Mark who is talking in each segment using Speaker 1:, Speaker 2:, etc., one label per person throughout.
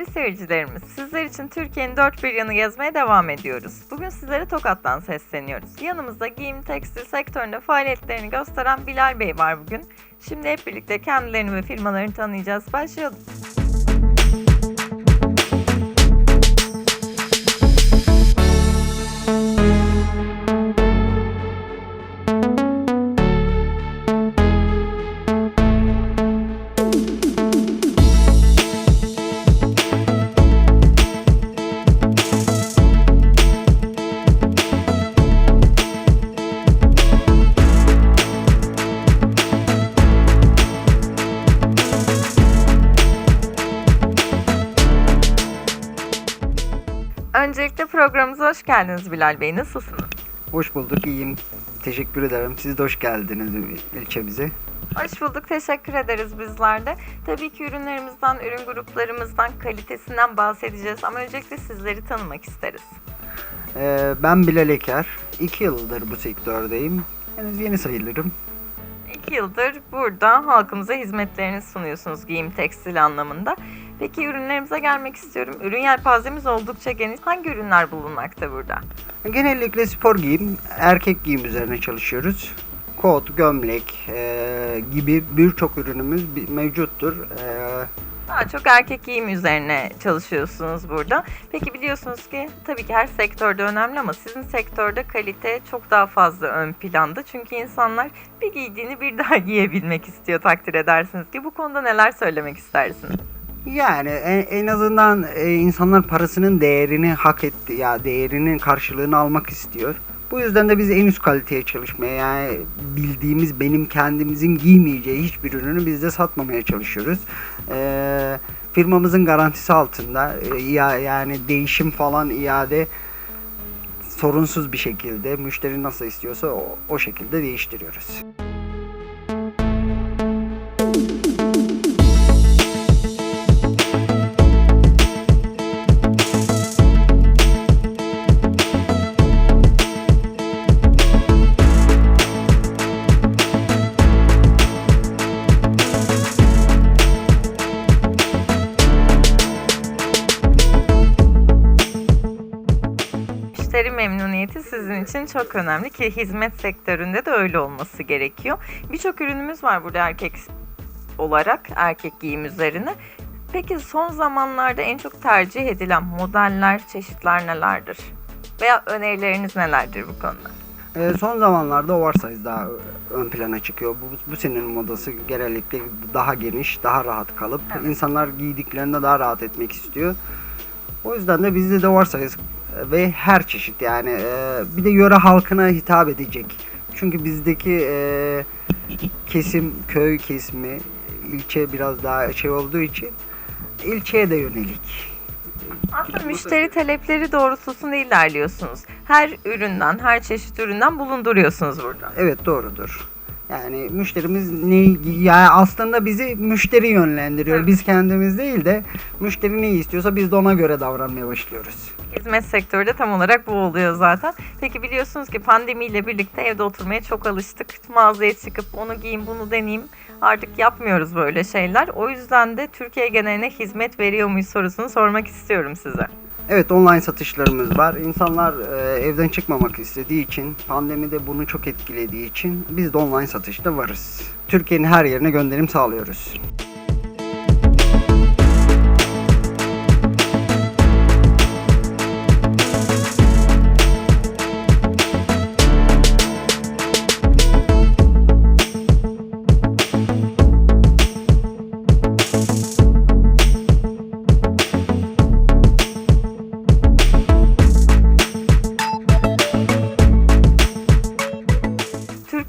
Speaker 1: Değerli seyircilerimiz, sizler için Türkiye'nin dört bir yanı gezmeye devam ediyoruz. Bugün sizlere Tokat'tan sesleniyoruz. Yanımızda giyim, tekstil sektöründe faaliyetlerini gösteren Bilal Bey var bugün. Şimdi hep birlikte kendilerini ve firmalarını tanıyacağız. Başlayalım. Öncelikle programımıza hoş geldiniz Bilal Bey. Nasılsınız?
Speaker 2: Hoş bulduk, iyiyim. Teşekkür ederim. Siz de hoş geldiniz ilçemize.
Speaker 1: Hoş bulduk, teşekkür ederiz bizler de. Tabii ki ürünlerimizden, ürün gruplarımızdan, kalitesinden bahsedeceğiz ama öncelikle sizleri tanımak isteriz.
Speaker 2: Ee, ben Bilal Eker. İki yıldır bu sektördeyim. Henüz yeni sayılırım.
Speaker 1: İki yıldır burada halkımıza hizmetlerinizi sunuyorsunuz giyim tekstil anlamında. Peki ürünlerimize gelmek istiyorum. Ürün yelpazemiz oldukça geniş. Hangi ürünler bulunmakta burada?
Speaker 2: Genellikle spor giyim, erkek giyim üzerine çalışıyoruz. Kot, gömlek e, gibi birçok ürünümüz mevcuttur. E,
Speaker 1: Daha çok erkek giyim üzerine çalışıyorsunuz burada. Peki biliyorsunuz ki tabii ki her sektörde önemli ama sizin sektörde kalite çok daha fazla ön planda. Çünkü insanlar bir giydiğini bir daha giyebilmek istiyor takdir edersiniz ki. Bu konuda neler söylemek istersiniz?
Speaker 2: Yani en, en azından e, insanlar parasının değerini hak etti ya değerinin karşılığını almak istiyor. Bu yüzden de biz en üst kaliteye çalışmaya yani bildiğimiz benim kendimizin giymeyeceği hiçbir ürünü biz de satmamaya çalışıyoruz. Ee, firmamızın garantisi altında e, ya yani değişim falan iade sorunsuz bir şekilde müşteri nasıl istiyorsa o, o şekilde değiştiriyoruz.
Speaker 1: Sizin için çok önemli ki hizmet sektöründe de öyle olması gerekiyor. Birçok ürünümüz var burada erkek olarak erkek giyim üzerine. Peki son zamanlarda en çok tercih edilen modeller, çeşitler nelerdir? Veya önerileriniz nelerdir bu konuda?
Speaker 2: Ee, son zamanlarda oversize daha ön plana çıkıyor. Bu, bu senenin modası genellikle daha geniş, daha rahat kalıp
Speaker 1: Evet.
Speaker 2: insanlar giydiklerinde daha rahat etmek istiyor. O yüzden de bizde de oversize ve her çeşit yani e, bir de yöre halkına hitap edecek. Çünkü bizdeki e, kesim köy kesimi ilçe biraz daha şey olduğu için ilçeye de yönelik.
Speaker 1: Aslında müşteri talepleri doğrultusunda ilerliyorsunuz. Her üründen, her çeşit üründen bulunduruyorsunuz burada.
Speaker 2: Evet doğrudur. Yani müşterimiz ne yani aslında bizi müşteri yönlendiriyor.
Speaker 1: Evet.
Speaker 2: Biz kendimiz değil de müşteri ne istiyorsa biz de ona göre davranmaya başlıyoruz.
Speaker 1: Hizmet sektörü de tam olarak bu oluyor zaten. Peki biliyorsunuz ki pandemiyle birlikte evde oturmaya çok alıştık. Mağazaya çıkıp onu giyeyim, bunu deneyeyim. Artık yapmıyoruz böyle şeyler. O yüzden de Türkiye geneline hizmet veriyor muyuz sorusunu sormak istiyorum size.
Speaker 2: Evet online satışlarımız var. İnsanlar e, evden çıkmamak istediği için pandemide bunu çok etkilediği için biz de online satışta varız. Türkiye'nin her yerine gönderim sağlıyoruz.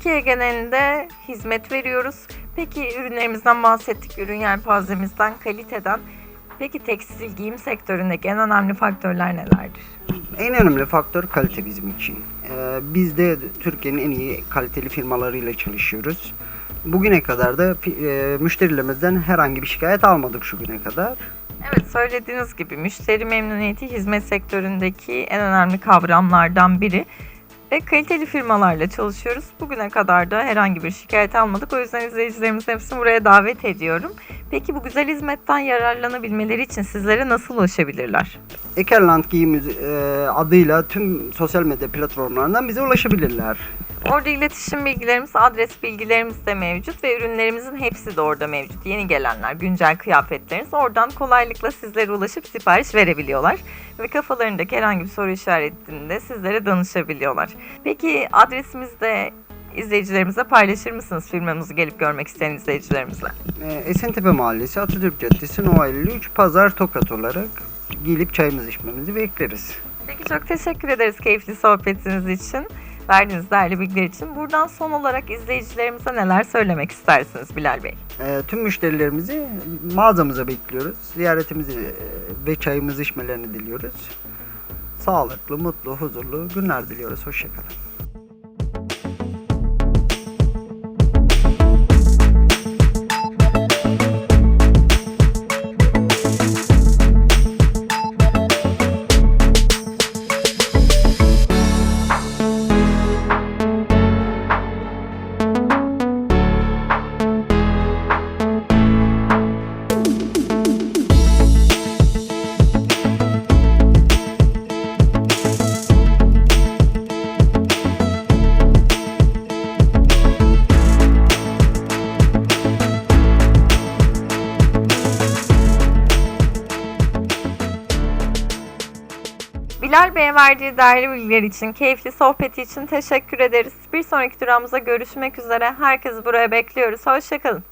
Speaker 1: Türkiye genelinde hizmet veriyoruz. Peki ürünlerimizden bahsettik, ürün yelpazemizden, kaliteden. Peki tekstil giyim sektöründeki en önemli faktörler nelerdir?
Speaker 2: En önemli faktör kalite bizim için. Ee, biz de Türkiye'nin en iyi kaliteli firmalarıyla çalışıyoruz. Bugüne kadar da e, müşterilerimizden herhangi bir şikayet almadık şu güne kadar.
Speaker 1: Evet söylediğiniz gibi müşteri memnuniyeti hizmet sektöründeki en önemli kavramlardan biri. Ve kaliteli firmalarla çalışıyoruz. Bugüne kadar da herhangi bir şikayet almadık. O yüzden izleyicilerimizin hepsini buraya davet ediyorum. Peki bu güzel hizmetten yararlanabilmeleri için sizlere nasıl ulaşabilirler?
Speaker 2: Ekerland Giyim e, adıyla tüm sosyal medya platformlarından bize ulaşabilirler.
Speaker 1: Orada iletişim bilgilerimiz, adres bilgilerimiz de mevcut ve ürünlerimizin hepsi de orada mevcut. Yeni gelenler, güncel kıyafetleriniz oradan kolaylıkla sizlere ulaşıp sipariş verebiliyorlar. Ve kafalarındaki herhangi bir soru işaretinde sizlere danışabiliyorlar. Peki adresimizi de izleyicilerimize paylaşır mısınız firmamızı gelip görmek isteyen izleyicilerimizle?
Speaker 2: E, Esentepe Mahallesi, Atatürk Caddesi, Nova 53, Pazar Tokat olarak gelip çayımızı içmemizi bekleriz.
Speaker 1: Peki çok teşekkür ederiz keyifli sohbetiniz için. Verdiğiniz değerli bilgiler için. Buradan son olarak izleyicilerimize neler söylemek istersiniz Bilal Bey?
Speaker 2: E, tüm müşterilerimizi mağazamıza bekliyoruz. Ziyaretimizi e, ve çayımızı içmelerini diliyoruz. Sağlıklı, mutlu, huzurlu günler diliyoruz. Hoşçakalın.
Speaker 1: Bilal Bey'e verdiği değerli bilgiler için, keyifli sohbeti için teşekkür ederiz. Bir sonraki durağımıza görüşmek üzere. Herkesi buraya bekliyoruz. Hoşçakalın.